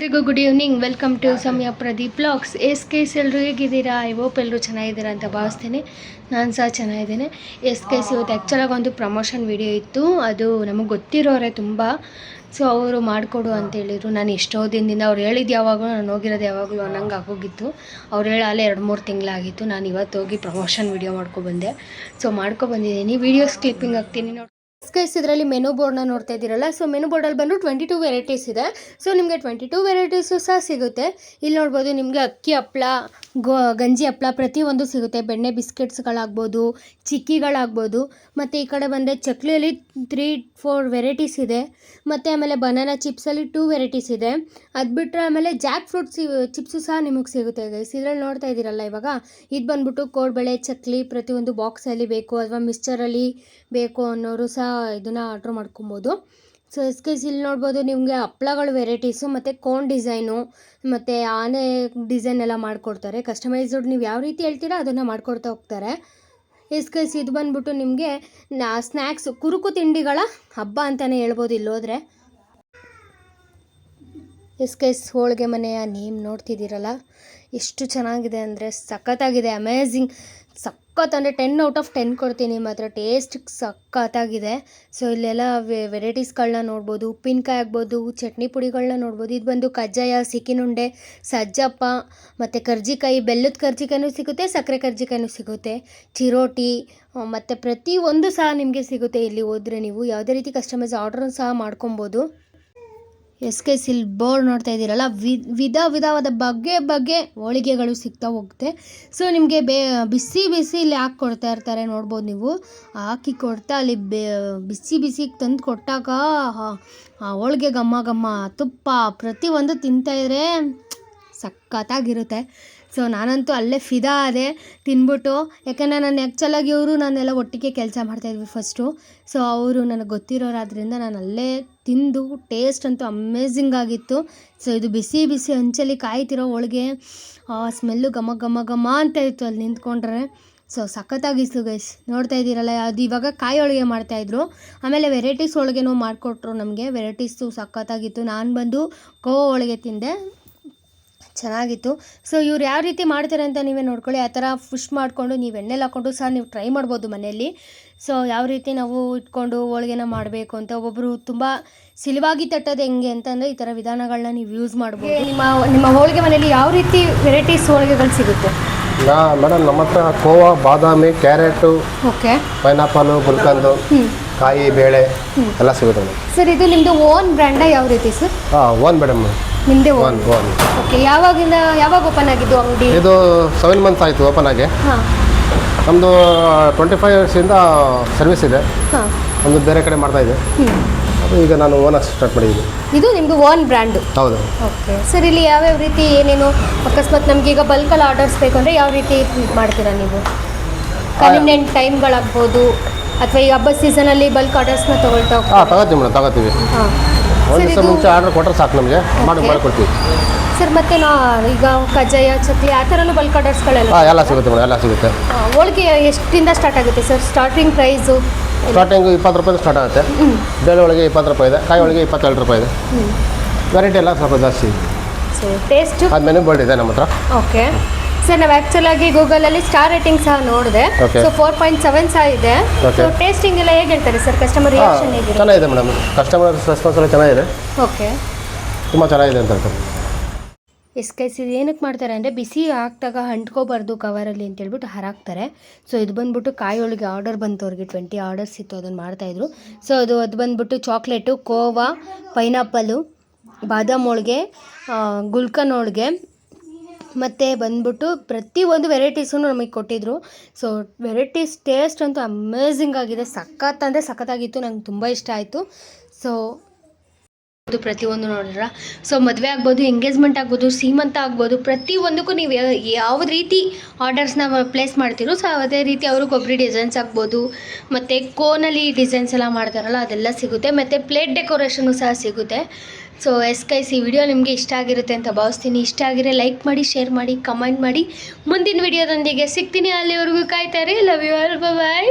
ಎಲ್ರಿಗೂ good evening welcome to ಸಮಯ Pradeep blogs S case ಎಲ್ಲರೂ ಹೇಗಿದ್ದೀರಾ? ಐ ಹೋಪ್ ಎಲ್ಲರೂ ಚೆನ್ನಾಗಿದ್ದೀರಾ ಅಂತ ಭಾವಿಸ್ತೀನಿ. ನಾನು ಸಹ ಚೆನ್ನಾಗಿದ್ದೇನೆ. ಎಸ್ ಕೇಸ್ ಇವತ್ತು ಆ್ಯಕ್ಚುಲಾಗಿ ಒಂದು ಪ್ರಮೋಷನ್ ವಿಡಿಯೋ ಇತ್ತು. ಅದು ನಮಗೆ ಗೊತ್ತಿರೋರೆ ತುಂಬ. ಸೊ ಅವರು ಮಾಡಿಕೊಡು ಅಂತ ಹೇಳಿದರು. ನಾನು ಎಷ್ಟೋ ದಿನದಿಂದ ಅವ್ರು ಹೇಳಿದ್ದು ಯಾವಾಗಲೂ, ನಾನು ಹೋಗಿರೋದು ಯಾವಾಗಲೂ ಅನ್ನಂಗೆ ಆಗೋಗಿತ್ತು. ಅವ್ರು ಹೇಳಿ ಅಲ್ಲೇ ಎರಡು ಮೂರು ತಿಂಗಳಾಗಿತ್ತು. ನಾನು ಇವತ್ತು ಹೋಗಿ ಪ್ರಮೋಷನ್ ವಿಡಿಯೋ ಮಾಡ್ಕೊಬಂದೆ. ಸೊ ಮಾಡ್ಕೊಬಂದಿದ್ದೀನಿ. ವೀಡಿಯೋಸ್ ಕ್ಲಿಪ್ಪಿಂಗ್ ಆಗ್ತೀನಿ ನೋಡಿ ಸ್ಕೈಸ್ ಇದರಲ್ಲಿ ಮೆನು ಬೋರ್ಡ್ನ ನೋಡ್ತಾ ಇದ್ದೀರಲ್ಲ? ಸೊ ಮೆನು ಬೋರ್ಡಲ್ಲಿ ಬಂದು ಟ್ವೆಂಟಿ ಟೂ ವೆರೈಟೀಸ್ ಇದೆ. ಸೊ ನಿಮಗೆ ಟ್ವೆಂಟಿ ಟೂ ವೆರೈಟೀಸು ಸಹ ಸಿಗುತ್ತೆ. ಇಲ್ಲಿ ನೋಡ್ಬೋದು ನಿಮಗೆ ಅಕ್ಕಿ ಹಪ್ಳ, ಗೋ, ಗಂಜಿ ಹಪ್ಳ ಪ್ರತಿಯೊಂದು ಸಿಗುತ್ತೆ. ಬೆಣ್ಣೆ ಬಿಸ್ಕೆಟ್ಸ್ಗಳಾಗ್ಬೋದು, ಚಿಕ್ಕಿಗಳಾಗ್ಬೋದು. ಮತ್ತು ಈ ಕಡೆ ಬಂದರೆ ಚಕ್ಲಿಯಲ್ಲಿ ತ್ರೀ ಫೋರ್ ವೆರೈಟೀಸ್ ಇದೆ. ಮತ್ತು ಆಮೇಲೆ ಬನಾನಾ ಚಿಪ್ಸಲ್ಲಿ ಟೂ ವೆರೈಟೀಸ್ ಇದೆ. ಅದು ಬಿಟ್ಟರೆ ಆಮೇಲೆ ಜಾಕ್ ಫ್ರೂಟ್ಸ್ ಚಿಪ್ಸ್ ಚಿಪ್ಸು ಸಹ ನಿಮಗೆ ಸಿಗುತ್ತೆ ಗೈಸ್ ಇದರಲ್ಲಿ ನೋಡ್ತಾ ಇದ್ದೀರಲ್ಲ ಇವಾಗ? ಇದು ಬಂದ್ಬಿಟ್ಟು ಕೋಡ್ಬಳೆ, ಚಕ್ಲಿ ಪ್ರತಿಯೊಂದು ಬಾಕ್ಸಲ್ಲಿ ಬೇಕು, ಅಥವಾ ಮಿಕ್ಸ್ಚರಲ್ಲಿ ಬೇಕು ಅನ್ನೋರು ಸಹ ಇದನ್ನು ಆರ್ಡ್ರ್ ಮಾಡ್ಕೊಬೋದು. ಸೊ ಎಸ್ ಕೆ ಇಲ್ಲಿ ನೋಡ್ಬೋದು ನಿಮಗೆ ಹಪ್ಳಗಳು ವೆರೈಟೀಸು ಮತ್ತು ಕೋನ್ ಡಿಸೈನು ಮತ್ತು ಆನೆ ಡಿಸೈನ್ ಎಲ್ಲ ಮಾಡಿಕೊಡ್ತಾರೆ. ಕಸ್ಟಮೈಸ್ಡ್ ನೀವು ಯಾವ ರೀತಿ ಹೇಳ್ತೀರಾ ಅದನ್ನು ಮಾಡಿಕೊಡ್ತಾ ಹೋಗ್ತಾರೆ. ಎಸ್ ಕೆ ಇದು ಬಂದ್ಬಿಟ್ಟು ನಿಮಗೆ ಸ್ನ್ಯಾಕ್ಸ್ ಕುರುಕು ತಿಂಡಿಗಳ ಹಬ್ಬ ಅಂತಲೇ ಹೇಳ್ಬೋದು ಇಲ್ಲೋದ್ರೆ. ಎಸ್ ಕೆ ಎಸ್ ಹೋಳಿಗೆ ಮನೆಯ ನೇಮ್ ನೋಡ್ತಿದ್ದೀರಲ್ಲ? ಎಷ್ಟು ಚೆನ್ನಾಗಿದೆ ಅಂದರೆ ಸಖತ್ತಾಗಿದೆ ಅಮೇಝಿಂಗ್ ಸಖತ್ ಅಂದರೆ ಟೆನ್ ಔಟ್ ಆಫ್ ಟೆನ್ ಕೊಡ್ತೀನಿ, ಮಾತ್ರ ಟೇಸ್ಟ್ ಸಖತ್ತಾಗಿದೆ. ಸೊ ಇಲ್ಲೆಲ್ಲ ವೆರೈಟೀಸ್ಗಳನ್ನ ನೋಡ್ಬೋದು, ಉಪ್ಪಿನಕಾಯಿ ಆಗ್ಬೋದು, ಚಟ್ನಿ ಪುಡಿಗಳನ್ನ ನೋಡ್ಬೋದು. ಇದು ಬಂದು ಕಜ್ಜಾಯ ಸಿಕ್ಕಿನುಂಡೆ ಸಜ್ಜಪ್ಪ, ಮತ್ತು ಕರ್ಜಿಕಾಯಿ, ಬೆಲ್ಲದ ಕರ್ಜಿಕಾಯಿನೂ ಸಿಗುತ್ತೆ ಸಕ್ಕರೆ ಕರ್ಜಿಕಾಯಿನೂ ಸಿಗುತ್ತೆ. ಚಿರೋಟಿ ಮತ್ತು ಪ್ರತಿಯೊಂದು ಸಹ ನಿಮಗೆ ಸಿಗುತ್ತೆ ಇಲ್ಲಿ ಹೋದರೆ ನೀವು. ಯಾವುದೇ ರೀತಿ ಕಸ್ಟಮೈಸ್ ಆರ್ಡ್ರನ್ನು ಸಹ ಮಾಡ್ಕೊಬೋದು. ಎಸ್ ಕೆ ಸಿಲ್ ಬೋರ್ಡ್ ನೋಡ್ತಾ ಇದ್ದೀರಲ್ಲ ವಿಧ ವಿಧವಾದ ಬಗೆ ಬಗೆ ಹೋಳಿಗೆಗಳು ಸಿಗ್ತಾ ಹೋಗುತ್ತೆ. ಸೊ, ನಿಮಗೆ ಬೇ, ಬಿಸಿ ಬಿಸಿ ಇಲ್ಲಿ ಹಾಕಿ ಕೊಡ್ತಾ ಇರ್ತಾರೆ ನೋಡ್ಬೋದು ನೀವು. ಹಾಕಿ ಕೊಡ್ತಾ ಅಲ್ಲಿ ಬಿಸಿ ಬಿಸಿ ತಂದು ಕೊಟ್ಟಾಗ ಹೋಳಿಗೆ ಘಮ್ಮ ಘಮ್ಮ ತುಪ್ಪ ಪ್ರತಿಯೊಂದು ತಿಂತಾಯಿದ್ರೆ ಸಖತ್ತಾಗಿರುತ್ತೆ. ಸೊ ನಾನಂತೂ ಅಲ್ಲೇ ಫಿದಾ ಆದೆ ತಿಂದ್ಬಿಟ್ಟು ಯಾಕಂದರೆ ನಾನು ಆ್ಯಕ್ಚುಲಾಗಿ ಇವರು ನಾನೆಲ್ಲ ಒಟ್ಟಿಗೆ ಕೆಲಸ ಮಾಡ್ತಾಯಿದ್ವಿ ಫಸ್ಟು ಸೊ ಅವರು ನನಗೆ ಗೊತ್ತಿರೋರಾದ್ರಿಂದ ನಾನು ಅಲ್ಲೇ ತಿಂದು ಟೇಸ್ಟ್ ಅಂತೂ ಅಮೇಝಿಂಗ್ ಆಗಿತ್ತು. ಸೊ ಇದು ಬಿಸಿ ಬಿಸಿ ಹಂಚಲ್ಲಿ ಕಾಯ್ತಿರೋ ಹೋಳಿಗೆ ಸ್ಮೆಲ್ಲು ಘಮ ಘಮ ಘಮ ಅಂತ ಇತ್ತು ಅಲ್ಲಿ ನಿಂತ್ಕೊಂಡ್ರೆ. ಸೊ ಸಖತ್ತಾಗಿತ್ತು ಗೈಸ್ ನೋಡ್ತಾ ಇದ್ದೀರಲ್ಲ, ಅದು ಇವಾಗ ಕಾಯಿ ಹೋಳಿಗೆ ಮಾಡ್ತಾಯಿದ್ರು ಆಮೇಲೆ ವೆರೈಟೀಸ್ ಹೋಳಿಗೆನೂ ಮಾಡಿಕೊಟ್ರು ನಮಗೆ. ವೆರೈಟೀಸು ಸಖತ್ತಾಗಿತ್ತು. ನಾನು ಬಂದು ಕೋ ಹೋಳಿಗೆ ತಿಂದೆ. ಚೆನ್ನಾಗಿತ್ತು. ಸೊ ಇವ್ರು ಯಾವ ರೀತಿ ಮಾಡ್ತಾರೆ ಅಂತ ನೀವೇ ನೋಡ್ಕೊಳ್ಳಿ. ಆ ಥರ ಫುಶ್ ಮಾಡಿಕೊಂಡು ನೀವು ಎಣ್ಣೆಲಿ ಹಾಕ್ಕೊಂಡು ಸಹ ನೀವು ಟ್ರೈ ಮಾಡ್ಬೋದು ಮನೆಯಲ್ಲಿ. ಸೊ ಯಾವ ರೀತಿ ನಾವು ಇಟ್ಕೊಂಡು ಹೋಳಿಗೆನ ಮಾಡಬೇಕು ಅಂತ ಒಬ್ಬೊಬ್ಬರು ತುಂಬ ಸಿಲುವಾಗಿ ತಟ್ಟೋದು ಹೆಂಗೆ ಅಂತಂದರೆ ಈ ಥರ ವಿಧಾನಗಳನ್ನ ನೀವು ಯೂಸ್ ಮಾಡ್ಬೋದು. ನಿಮ್ಮ ನಿಮ್ಮ ಹೋಳಿಗೆ ಮನೆಯಲ್ಲಿ ಯಾವ ರೀತಿ ವೆರೈಟೀಸ್ ಹೋಳಿಗೆಗಳು ಸಿಗುತ್ತೆ? ನಾ ಮೇಡಮ್ ನಮ್ಮ ಹತ್ರ ಕೋವಾ ಬಾದಾಮಿ ಕ್ಯಾರೆಟು ಓಕೆ. ಪೈನಾಪಲು ಗುಲ್ಕಂದು ಕಾಯಿ ಬೇಳೆ ಎಲ್ಲ ಸಿಗುತ್ತೆ ಮೇಡಮ್. ಸರ್ ಇದು ನಿಮ್ಮದು ಓನ್ ಬ್ರ್ಯಾಂಡ ಯಾವ ರೀತಿ ಸರ್? ಹಾಂ ಓನ್ ಮೇಡಮ್. ನಿಮ್ಮದೇ ಓನ್ ಒನ್ ಓಕೆ ಯಾವಾಗಿಂದ ಯಾವಾಗ ಓಪನ್ ಆಗಿದ್ದು ಅಂಗಡಿ? ಇದು ಸೆವೆನ್ ಮಂತ್ಸ್ ಆಯಿತು ಓಪನ್ ಆಗಿ. ಹಾಂ. ನಮ್ಮದು ಟ್ವೆಂಟಿ ಫೈವ್ ಇಯರ್ಸಿಂದ ಸರ್ವಿಸ್ ಇದೆ. ಹಾಂ. ಒಂದು ಬೇರೆ ಕಡೆ ಮಾಡ್ತಾ ಇದೆ. ಅದು ಈಗ ನಾನು ಓನಾಗಿ ಸ್ಟಾರ್ಟ್ ಮಾಡಿದ್ದೀನಿ. ಇದು ನಿಮ್ಮದು ಓನ್ ಬ್ರ್ಯಾಂಡ್ ಹೌದು. ಓಕೆ ಸರ್ ಇಲ್ಲಿ ಯಾವ್ಯಾವ ರೀತಿ ಏನೇನು ಅಕಸ್ಮಾತ್ ನಮ್ಗೆ ಈಗ ಬಲ್ಕಲ್ಲಿ ಆರ್ಡರ್ಸ್ ಬೇಕು ಅಂದರೆ ಯಾವ ರೀತಿ ಇದ್ ಮಾಡ್ತೀರಾ ನೀವು? ಕನ್ವಿನೆಂಟ್ ಟೈಮ್ಗಳಾಗ್ಬೋದು ಅಥವಾ ಈ ಹಬ್ಬದ ಸೀಸನಲ್ಲಿ ಬಲ್ಕ್ ಆರ್ಡರ್ಸ್ನ ತೊಗೊಳ್ತಾ ಹಾಂ ಹೋಗ್ತೀರಾ ತಗೋತೀವಿ ಮೇಡಮ್ ತಗೋತೀವಿ. ಹಾಂ. ಒಂದು ದಿವಸ ಮುಂಚೆ ಆರ್ಡರ್ ಕೊಟ್ಟರೆ ಸಾಕು ನಮಗೆ. ಮಾಡಿ. ಮಾಡಿಕೊಡ್ತೀವಿ. ಸರ್ ಮತ್ತೆ ನಾ ಈಗ ಕಜ್ಜಾಯ ಚಕ್ಲಿ ಆ ಥರನೂ ಬಲ್ಕ್ ಆರ್ಡರ್ಸ್ಗಳೆಲ್ಲ ಹಾಂ ಎಲ್ಲ ಸಿಗುತ್ತೆ ಮೇಡಮ್ ಎಲ್ಲ ಸಿಗುತ್ತೆ. ಹೋಳಿಗೆ ಎಷ್ಟಿಂದ ಸ್ಟಾರ್ಟ್ ಆಗುತ್ತೆ ಸರ್? ಸ್ಟಾರ್ಟಿಂಗ್ ಪ್ರೈಸು ಸ್ಟಾರ್ಟಿಂಗು ಇಪ್ಪತ್ತು ರೂಪಾಯಿ ಸ್ಟಾರ್ಟ್ ಆಗುತ್ತೆ. ಬೇಳೆ ಒಳಗೆ ಇಪ್ಪತ್ತು ರೂಪಾಯಿ ಇದೆ ಕಾಯಿ ಒಳಗೆ ಇಪ್ಪತ್ತೆರಡು ರೂಪಾಯಿ ಇದೆ. ವೆರೈಟಿ ಎಲ್ಲ ಸ್ವಲ್ಪ ಜಾಸ್ತಿ ಇದೆ. ಟೇಸ್ಟು ಅದು ಮೆನು ಬೋರ್ಡ್ ಇದೆ ನಮ್ಮ ಹತ್ರ. ಓಕೆ ಸರ್ ನಾವು ಆ್ಯಕ್ಚುಲಾಗಿ ಗೂಗಲಲ್ಲಿ ಸ್ಟಾರ್ ರೇಟಿಂಗ್ ಸಹ ನೋಡಿದೆ. Okay. So four point seven ಸಹ ಇದೆ. Okay. ಸೊ ಟೇಸ್ಟಿಂಗ್ ಎಲ್ಲ ಹೇಗೆ ಹೇಳ್ತಾರೆ ಸರ್? ಕಸ್ಟಮರ್ ರಿಯಾಕ್ಷನ್ ಹೇಗಿದೆ ಚೆನ್ನಾಗಿದೆ ಮೇಡಮ್ ಕಸ್ಟಮರ್ ರೆಸ್ಪಾನ್ಸ್ ಎಲ್ಲ ಚೆನ್ನಾಗಿದೆ. ಓಕೆ ತುಂಬ ಚೆನ್ನಾಗಿದೆ ಅಂತ ಹೇಳ್ತಾರೆ. ಎಸ್ ಇದು ಏನಕ್ಕೆ ಮಾಡ್ತಾರೆ ಅಂದರೆ ಬಿಸಿ ಹಾಕ್ದಾಗ ಅಂಟ್ಕೋಬಾರ್ದು ಕವರಲ್ಲಿ ಅಂತ ಹೇಳ್ಬಿಟ್ಟು ಹರಾಕ್ತಾರೆ. ಸೊ ಇದು ಬಂದ್ಬಿಟ್ಟು ಕಾಯಿ ಹೋಳಿಗೆ ಆರ್ಡರ್ ಬಂತು ಅವ್ರಿಗೆ ಟ್ವೆಂಟಿ ಆರ್ಡರ್ಸ್ ಇತ್ತು ಅದನ್ನು ಮಾಡ್ತಾಯಿದ್ರು ಸೊ ಅದು ಅದು ಬಂದ್ಬಿಟ್ಟು ಚಾಕ್ಲೇಟು ಕೋವಾ ಪೈನಾಪಲು ಬಾದಾಮ್ ಹೋಳಿಗೆ ಗುಲ್ಕನ್ ಹೋಳಿಗೆ ಮತ್ತು ಬಂದ್ಬಿಟ್ಟು ಪ್ರತಿಯೊಂದು ವೆರೈಟೀಸೂ ನಮಗೆ ಕೊಟ್ಟಿದ್ರು. ಸೊ ವೆರೈಟೀಸ್ ಟೇಸ್ಟ್ ಅಂತೂ ಅಮೇಝಿಂಗ್ ಆಗಿದೆ. ಸಖತ್ ಅಂದರೆ ಸಖತ್ತಾಗಿತ್ತು. ನಂಗೆ ತುಂಬ ಇಷ್ಟ ಆಯಿತು. ಸೊ ಪ್ರತಿಯೊಂದು ನೋಡಿದ್ರ? ಸೊ ಮದುವೆ ಆಗ್ಬೋದು ಎಂಗೇಜ್ಮೆಂಟ್ ಆಗ್ಬೋದು, ಸೀಮಂತ ಆಗ್ಬೋದು ಪ್ರತಿಯೊಂದಕ್ಕೂ ನೀವು ಯಾವ ರೀತಿ ಆರ್ಡರ್ಸ್ನ ಪ್ಲೇಸ್ ಮಾಡ್ತೀರೋ, ಸೊ ಅದೇ ರೀತಿ ಅವರು ಕೊಬ್ಬರಿ ಡಿಸೈನ್ಸ್ ಆಗ್ಬೋದು. ಮತ್ತು ಕೋನಲ್ಲಿ ಡಿಸೈನ್ಸ್ ಎಲ್ಲ ಮಾಡ್ತಾರಲ್ಲ, ಅದೆಲ್ಲ ಸಿಗುತ್ತೆ. ಮತ್ತು ಪ್ಲೇಟ್ ಡೆಕೋರೇಷನು ಸಹ ಸಿಗುತ್ತೆ. ಸೊ ಎಸ್ ಕೈಸ್ ಈ ವಿಡಿಯೋ ನಿಮಗೆ ಇಷ್ಟ ಆಗಿರುತ್ತೆ ಅಂತ ಭಾವಿಸ್ತೀನಿ. ಇಷ್ಟ ಆಗಿರೋ ಲೈಕ್ ಮಾಡಿ ಶೇರ್ ಮಾಡಿ ಕಮೆಂಟ್ ಮಾಡಿ. ಮುಂದಿನ ವಿಡಿಯೋದೊಂದಿಗೆ ಸಿಗ್ತೀನಿ. ಅಲ್ಲಿವರೆಗೂ ಕಾಯ್ತಾರೆ ಲವ್ ಯು ಆಲ್ ಬಾಯ್